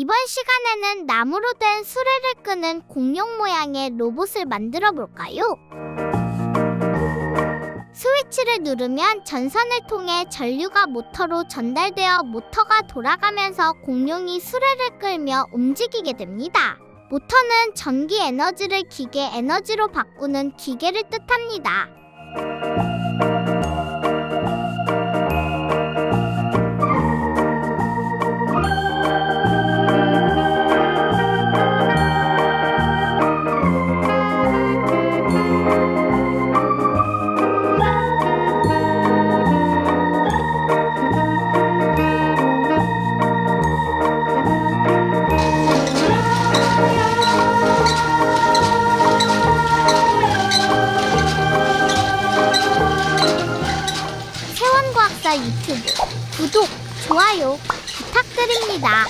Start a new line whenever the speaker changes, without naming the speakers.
이번 시간에는 나무로 된 수레를 끄는 공룡 모양의 로봇을 만들어 볼까요? 스위치를 누르면 전선을 통해 전류가 모터로 전달되어 모터가 돌아가면서 공룡이 수레를 끌며 움직이게 됩니다. 모터는 전기 에너지를 기계 에너지로 바꾸는 기계를 뜻합니다. 천과학사 유튜브 구독, 좋아요 부탁드립니다.